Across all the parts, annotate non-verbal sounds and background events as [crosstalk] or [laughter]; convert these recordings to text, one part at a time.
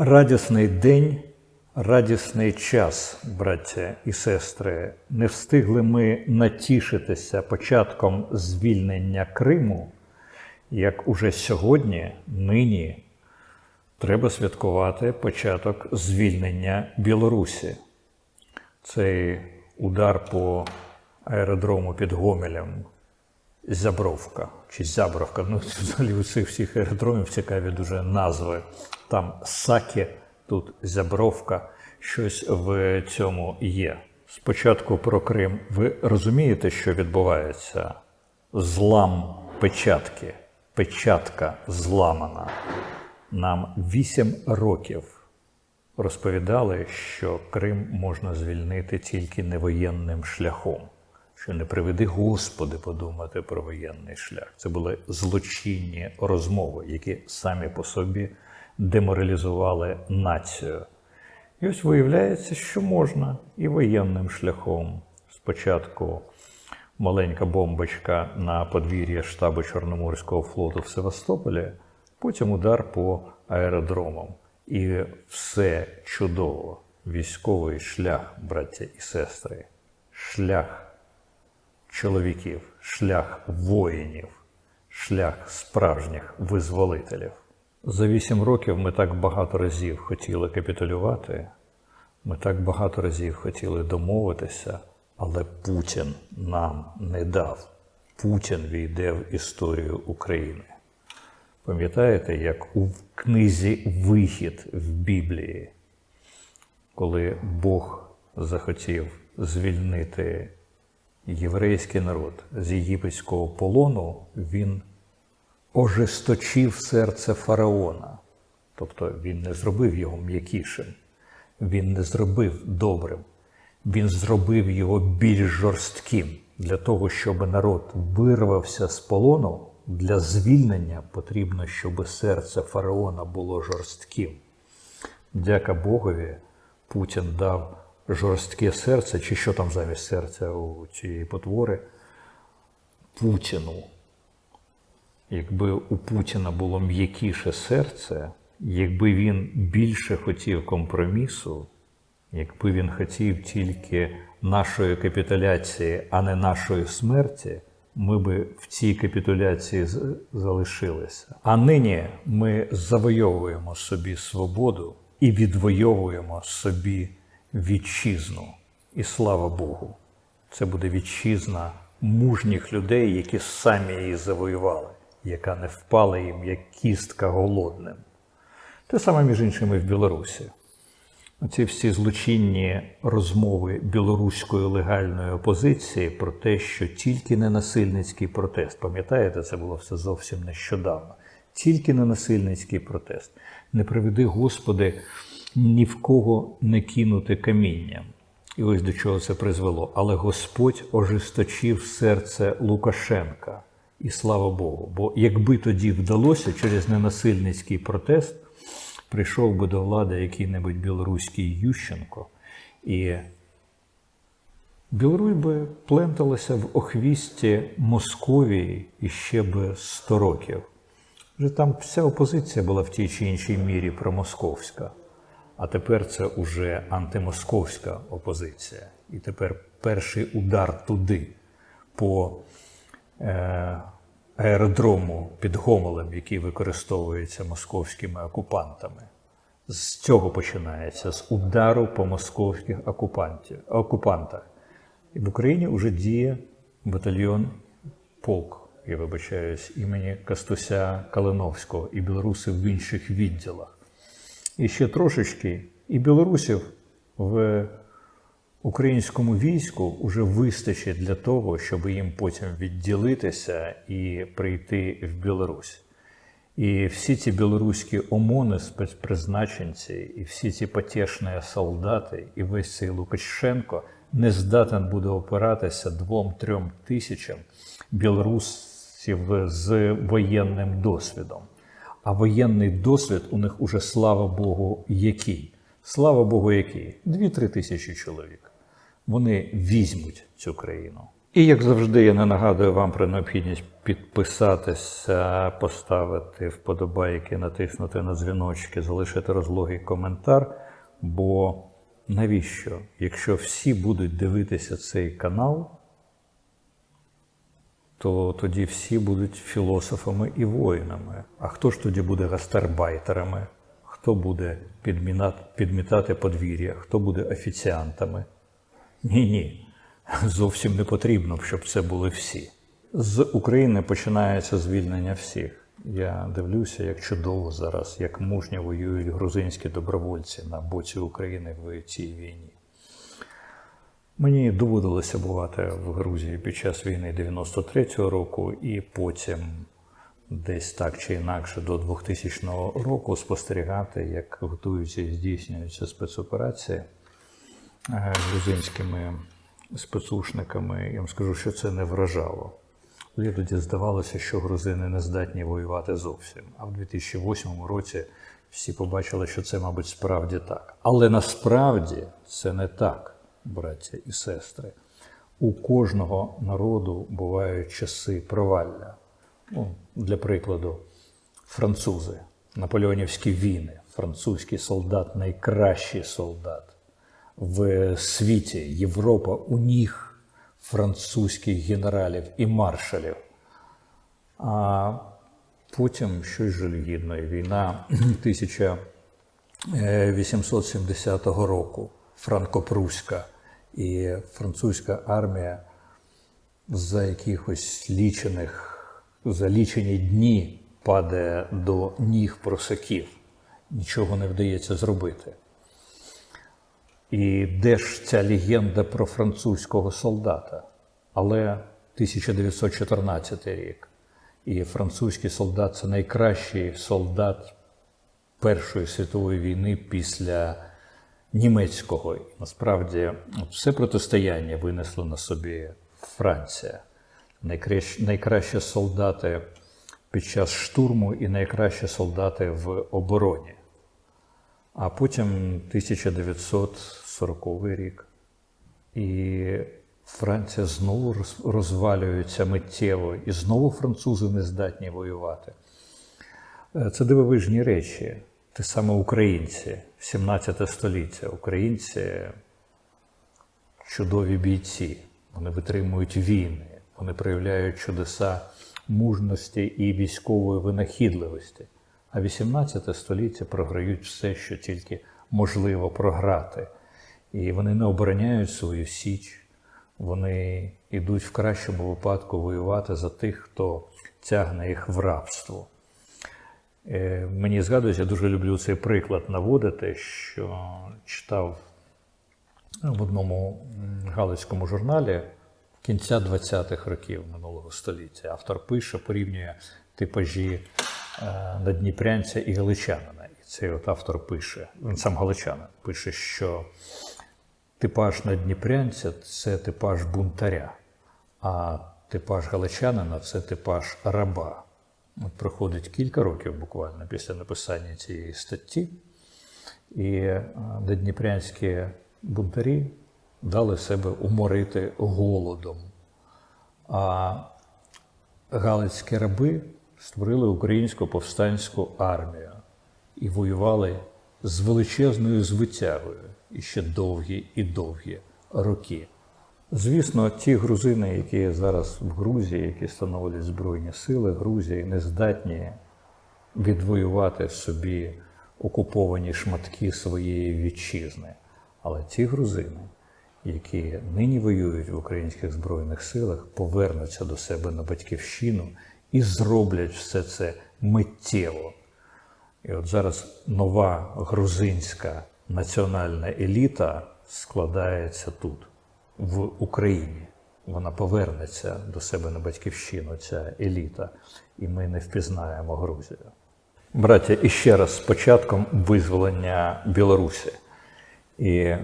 Радісний день, радісний час, браття і сестри. Не встигли ми натішитися початком звільнення Криму, як уже сьогодні, нині, треба святкувати початок звільнення Білорусі. Цей удар по аеродрому під Гомелем Зябровка чи Зябровка. Ну, [laughs] взагалі у цих всіх аеродромів цікаві дуже назви. Там Сакі, тут Зябровка. Щось в цьому є. Спочатку про Крим. Ви розумієте, що відбувається? Злам печатки. Печатка зламана. Нам вісім років розповідали, що Крим можна звільнити тільки невоєнним шляхом. Що не приведи Господи подумати про воєнний шлях. Це були злочинні розмови, які самі по собі деморалізували націю. І ось виявляється, що можна і воєнним шляхом. Спочатку маленька бомбочка на подвір'я штабу Чорноморського флоту в Севастополі, потім удар по аеродромам. І все чудово. Військовий шлях, браття і сестри, шлях чоловіків, шлях воїнів, шлях справжніх визволителів. За вісім років ми так багато разів хотіли капітулювати, ми так багато разів хотіли домовитися, але Путін нам не дав. Путін війде в історію України. Пам'ятаєте, як у книзі Вихід в Біблії, коли Бог захотів звільнити єврейський народ з єгипетського полону, він ожесточив серце фараона. Тобто він не зробив його м'якішим, він не зробив добрим, він зробив його більш жорстким. Для того, щоб народ вирвався з полону, для звільнення потрібно, щоб серце фараона було жорстким. Дяка Богові, Путін дав жорстке серце, чи що там замість серця у цієї потвори, Путіну. Якби у Путіна було м'якіше серце, якби він більше хотів компромісу, якби він хотів тільки нашої капітуляції, а не нашої смерті, ми би в цій капітуляції залишилися. А нині ми завойовуємо собі свободу і відвоюємо собі вітчизну. І слава Богу, це буде вітчизна мужніх людей, які самі її завоювали, яка не впала їм як кістка голодним. Те саме, між іншими, в Білорусі. Оці всі злочинні розмови білоруської легальної опозиції про те, що тільки ненасильницький протест, пам'ятаєте, це було все зовсім нещодавно. Тільки ненасильницький протест. Не приведи, Господи, ні в кого не кинути камінням. І ось до чого це призвело. Але Господь ожесточив серце Лукашенка. І слава Богу. Бо якби тоді вдалося через ненасильницький протест, прийшов би до влади який-небудь білоруський Ющенко, і Білорусь би пленталася в охвісті Московії іще би 100 років. Вже там вся опозиція була в тій чи іншій мірі промосковська. А тепер це уже антимосковська опозиція. І тепер перший удар туди по аеродрому під Гомелем, який використовується московськими окупантами. З цього починається з удару по московських окупантах. І в Україні вже діє батальйон полк, я вибачаюсь, імені Кастуся Калиновського і білорусів в інших відділах. І ще трошечки, і білорусів в українському війську вже вистачить для того, щоб їм потім відділитися і прийти в Білорусь. І всі ці білоруські ОМОНи, спецпризначенці, і всі ці потішні солдати, і весь цей Лукашенко не здатен буде опиратися двом-трьом тисячам білорусів з воєнним досвідом. А воєнний досвід у них уже, слава Богу, який? Слава Богу, який? Дві-три тисячі чоловік. Вони візьмуть цю країну. І як завжди, я не нагадую вам про необхідність підписатися, поставити вподобайки, натиснути на дзвіночки, залишити розлогий коментар. Бо навіщо? Якщо всі будуть дивитися цей канал, то тоді всі будуть філософами і воїнами. А хто ж тоді буде гастарбайтерами? Хто буде підмітати подвір'я? Хто буде офіціантами? Ні, ні. Зовсім не потрібно, щоб це були всі. З України починається звільнення всіх. Я дивлюся, як чудово зараз, як мужньо воюють грузинські добровольці на боці України в цій війні. Мені доводилося бувати в Грузії під час війни 93-го року, і потім, десь так чи інакше, до 2000 року спостерігати, як готуються і здійснюються спецоперації грузинськими спецушниками. Я вам скажу, що це не вражало. Тоді здавалося, що грузини не здатні воювати зовсім. А в 2008 році всі побачили, що це, мабуть, справді так. Але насправді це не так, браття і сестри. У кожного народу бувають часи провалля. Ну, Для прикладу, французи, наполеонівські війни, французький солдат найкращий солдат в світі. Європа у ніг французьких генералів і маршалів. А потім щось жалюгідної війна [clears throat] 1870 року, франко-пруська і французька армія за якихось лічених, за лічені дні падає до ніг просаків. Нічого не вдається зробити. І де ж ця легенда про французького солдата? Але 1914 рік. І французький солдат це найкращий солдат Першої світової війни після німецького. І насправді все протистояння винесло на собі Франція. Найкращі, солдати під час штурму і найкращі солдати в обороні. А потім 1940 рік. І Франція знову розвалюється миттєво, і знову французи не здатні воювати. Е, це дивовижні речі. Те саме українці, 17 століття. Українці чудові бійці, вони витримують війни, вони проявляють чудеса мужності і військової винахідливості. А 18 століття програють все, що тільки можливо програти. І вони не обороняють свою січ, вони йдуть в кращому випадку воювати за тих, хто тягне їх в рабство. Е, мені згадується, я дуже люблю цей приклад наводити, що читав в одному галицькому журналі кінця 20-х років минулого століття. Автор пише, порівнює типажі е, надніпрянця і галичанина. І цей от автор пише, він сам галичанин, пише, що типаж надніпрянця це типаж бунтаря, а типаж галичанина це типаж раба. От Проходить кілька років буквально після написання цієї статті, і е, надніпрянські бунтарі дали себе уморити голодом. А галицькі раби створили українську повстанську армію і воювали з величезною звитягою і ще довгі і довгі роки. Звісно, ті грузини, які зараз в Грузії, які становлять Збройні сили Грузії, не здатні відвоювати собі окуповані шматки своєї вітчизни. Але ті грузини, які нині воюють в українських збройних силах, повернуться до себе на батьківщину і зроблять все це миттєво. І от зараз нова грузинська національна еліта складається тут, в Україні. Вона повернеться до себе на батьківщину, ця еліта, і ми не впізнаємо Грузію. Браття, і ще раз з початком визволення Білорусі. І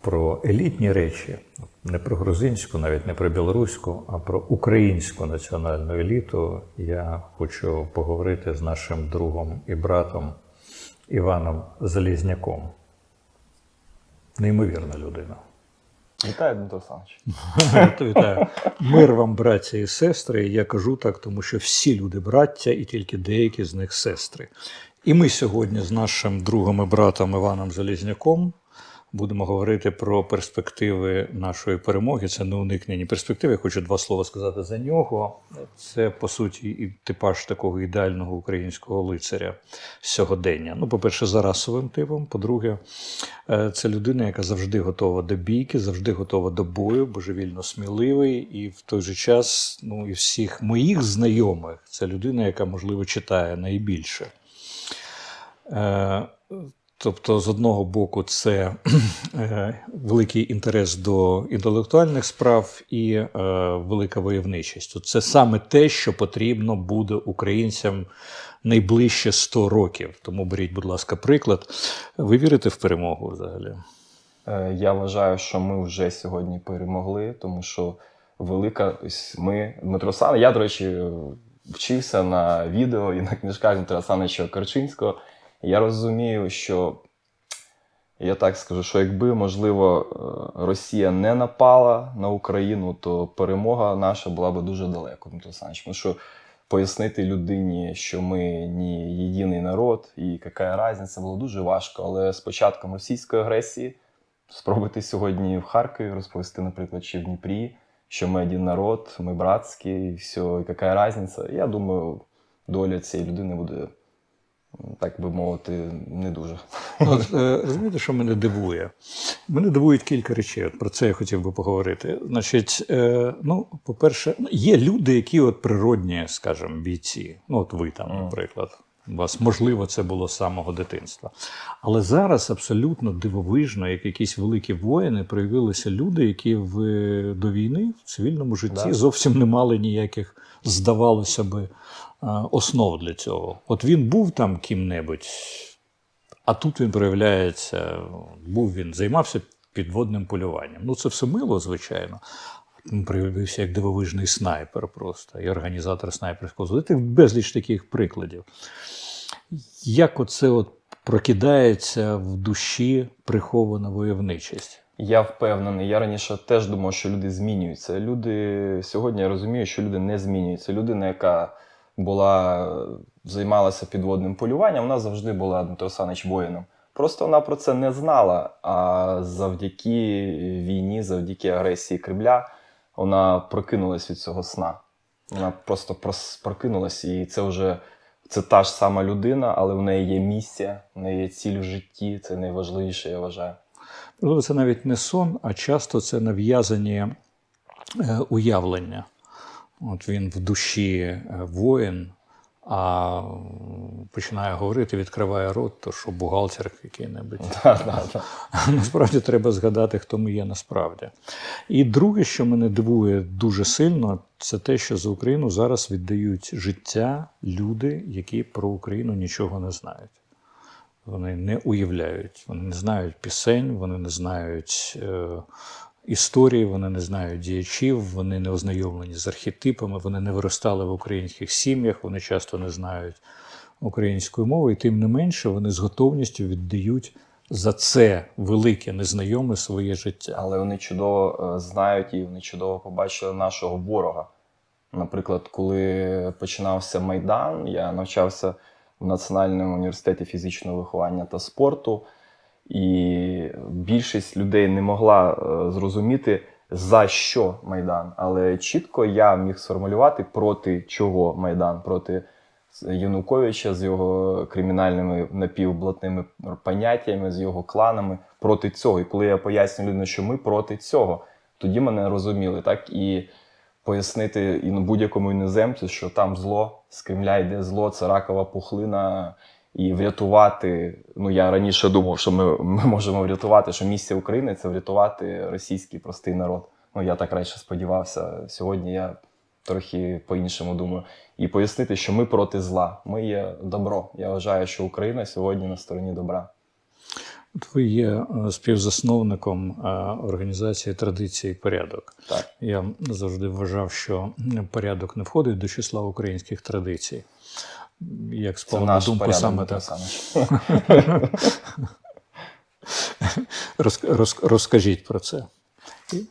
про елітні речі, не про грузинську, навіть не про білоруську, а про українську національну еліту я хочу поговорити з нашим другом і братом Іваном Залізняком. Неймовірна людина. Вітаю, Дмитро Олександрович. [laughs] Вітаю. Мир вам, браття і сестри. Я кажу так, тому що всі люди браття, і тільки деякі з них сестри. І ми сьогодні з нашим другом і братом Іваном Залізняком будемо говорити про перспективи нашої перемоги. Це не уникнені перспективи. Я хочу два слова сказати за нього. Це по суті і типаж такого ідеального українського лицаря сьогодення. Ну, по-перше, за расовим типом. По-друге, е, це людина, яка завжди готова до бійки, завжди готова до бою, божевільно сміливий, і в той же час, ну і всіх моїх знайомих, це людина, яка можливо читає найбільше. Тобто, з одного боку, це е, великий інтерес до інтелектуальних справ і е, велика войовничість. Це саме те, що потрібно буде українцям найближче 100 років. Тому беріть, будь ласка, приклад. Ви вірите в перемогу взагалі? Е, Я вважаю, що ми вже сьогодні перемогли, тому що велика ось ми, Дмитро Сан, я, до речі, вчився на відео і на книжках Дмитра Санича Карчинського. Я розумію, що я так скажу, що якби, можливо, е, Росія не напала на Україну, то перемога наша була би дуже далеко, Тому що пояснити людині, що ми не єдиний народ і яка різниця, було дуже важко. Але з початком російської агресії спробуйте сьогодні в Харкові розповісти, наприклад, чи в Дніпрі, що ми один народ, ми братські, і все, і яка різниця. Я думаю, доля цієї людини буде, так би мовити, не дуже. Ну, от, е, Розумієте, що мене дивує? Мене дивують кілька речей. От про це я хотів би поговорити. Значить, е, ну, по-перше, ну, є люди, які от природні, скажімо, бійці. Ну, от ви там, наприклад. У вас, можливо, це було з самого дитинства. Але зараз абсолютно дивовижно, як якісь великі воїни, проявилися люди, які в, до війни в цивільному житті Да. зовсім не мали ніяких, здавалося би, основ для цього. От він був там ким-небудь, а тут він проявляється, був він, займався підводним полюванням. Ну, це все мило, звичайно. Він проявився як дивовижний снайпер просто, і організатор снайперського зводу. Безліч таких прикладів. Як оце от прокидається в душі прихована войовничість? Я впевнений. Я раніше теж думав, що люди змінюються. Люди сьогодні я розумію, що люди не змінюються. Людина, яка була займалася підводним полюванням, вона завжди була Дмитро Олександрович воїном. Просто вона про це не знала. А завдяки війні, завдяки агресії Кремля, вона прокинулась від цього сна. Вона просто прокинулась, і це вже це та ж сама людина, але в неї є місія, в неї є ціль в житті. Це найважливіше, я вважаю. Це навіть не сон, а часто це нав'язані е, уявлення. От він в душі е, воїн, а починає говорити, відкриває рот, то що бухгалтер який-небудь. [laughs] Насправді треба згадати, хто ми є насправді. І друге, що мене дивує дуже сильно, це те, що за Україну зараз віддають життя люди, які про Україну нічого не знають. Вони не уявляють, вони не знають пісень, вони не знають е, історії, вони не знають діячів, вони не ознайомлені з архетипами, вони не виростали в українських сім'ях, вони часто не знають української мови, і тим не менше вони з готовністю віддають за це велике незнайоме своє життя. Але вони чудово е, знають і вони чудово побачили нашого ворога. Наприклад, коли починався Майдан, я навчався в Національному університеті фізичного виховання та спорту, і більшість людей не могла е, зрозуміти, за що Майдан. Але чітко я міг сформулювати, проти чого Майдан, проти Януковича з його кримінальними напівблатними поняттями, з його кланами проти цього. І коли я пояснюю людям, що ми проти цього, тоді мене розуміли, так і пояснити і будь-якому іноземцю, що там зло з Кремля йде зло, це ракова пухлина. І врятувати. Ну я раніше думав, що ми, ми можемо врятувати, що місія України це врятувати російський простий народ. Ну я так раніше сподівався. Сьогодні я трохи по-іншому думаю. І пояснити, що ми проти зла. Ми є добро. Я вважаю, що Україна сьогодні на стороні добра. Ви є е, співзасновником е, організації традиції і порядок. Так. Я завжди вважав, що порядок не входить до числа українських традицій. Як спала на думку саме так. Розкажіть про це.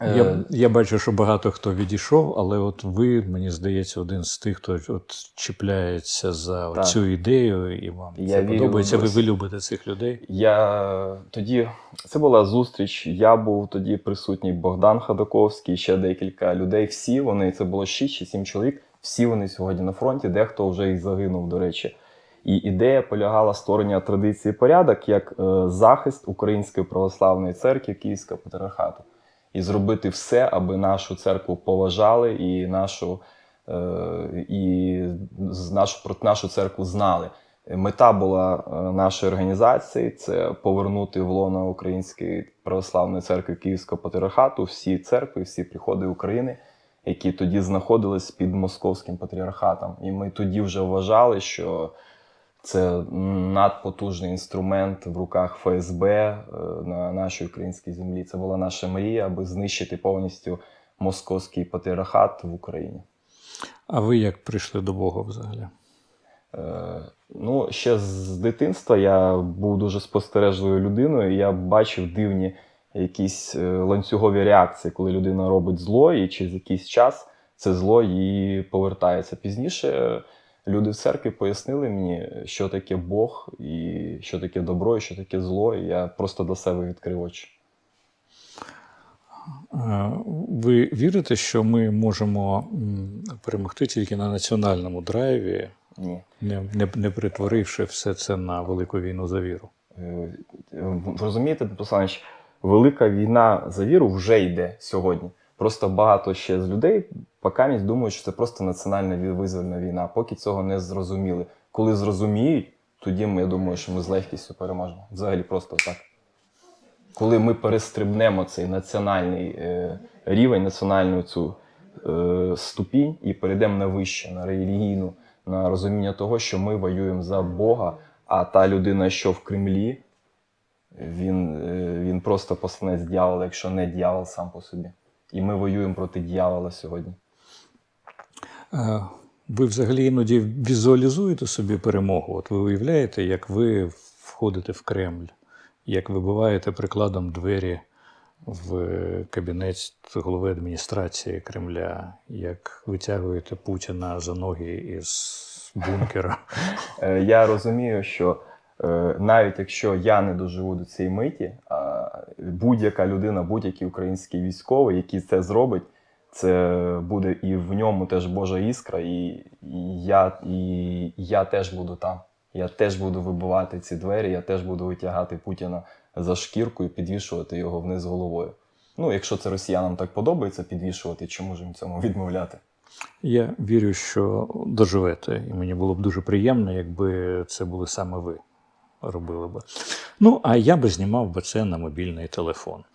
Е, Я, я бачу, що багато хто відійшов, але от ви, мені здається, один з тих, хто от чіпляється за Так. цю ідею, і вам Я це вірю подобається. Ви, ви любите цих людей. Я тоді це була зустріч. Я був тоді присутній Богдан Хадаковський, ще декілька людей. Всі вони це було 6 чи 7 чоловік. Всі вони сьогодні на фронті, дехто вже і загинув, до речі. І ідея полягала створення традиції порядок як е, захист Української православної церкви Київського патріархату. І зробити все, аби нашу церкву поважали і нашу, е, і нашу про нашу церкву знали. Мета була е, нашої організації це повернути в лоно Української православної церкви Київського патріархату всі церкви, всі приходи України, які тоді знаходились під московським патріархатом. І ми тоді вже вважали, що це надпотужний інструмент в руках ФСБ е, на нашій українській землі. Це була наша мрія, аби знищити повністю московський патріархат в Україні. А ви як прийшли до Бога взагалі? Е, Ну, ще з дитинства я був дуже спостережливою людиною. і Я бачив дивні якісь е, ланцюгові реакції, коли людина робить зло, і через якийсь час це зло їй повертається. Пізніше е, люди в церкві пояснили мені, що таке Бог, і що таке добро, і що таке зло. І я просто до себе відкрив очі. Е, Ви вірите, що ми можемо перемогти тільки на національному драйві, Ні. не, не, не перетворивши все це на велику війну за віру? Ви Розумієте, Посланич, велика війна за віру вже йде сьогодні. Просто багато ще з людей поки думають, що це просто національна визвольна війна, поки цього не зрозуміли. Коли зрозуміють, тоді ми, я думаю, що ми з легкістю переможемо. Взагалі просто так. Коли ми перестрибнемо цей національний е, рівень, національну цю е, ступінь і перейдемо на вище, на релігійну, на розуміння того, що ми воюємо за Бога, а та людина, що в Кремлі, він, е, він просто посланець дьявола, якщо не дьявол сам по собі. І ми воюємо проти дьявола сьогодні. Е, Ви взагалі іноді візуалізуєте собі перемогу? От ви уявляєте, як ви входите в Кремль, як вибиваєте прикладом двері в кабінет голови адміністрації Кремля, як витягуєте Путіна за ноги із бункера. Е, Я розумію, що навіть якщо я не доживу до цієї миті, а будь-яка людина, будь-який український військовий, який це зробить, це буде і в ньому теж Божа іскра, і, і, я, і я теж буду там. Я теж буду вибивати ці двері, я теж буду витягати Путіна за шкірку і підвішувати його вниз головою. Ну, якщо це росіянам так подобається підвішувати, чому ж їм цьому відмовляти? Я вірю, що доживете, і мені було б дуже приємно, якби це були саме ви робили би. Ну, а я би знімав би це на мобільний телефон. [laughs]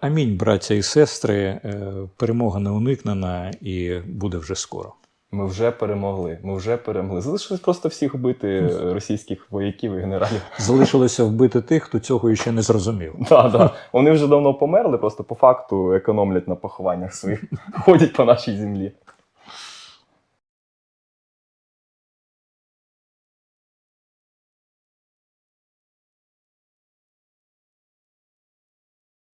Амінь, браття і сестри. Е, Перемога не уникнена і буде вже скоро. Ми вже перемогли. Ми вже перемогли. Залишилось просто всіх вбити [laughs] російських вояків і генералів. Залишилося вбити тих, хто цього ще не зрозумів. [laughs] Да, да. Вони вже давно померли, просто по факту економлять на похованнях своїх. Ходять по нашій землі.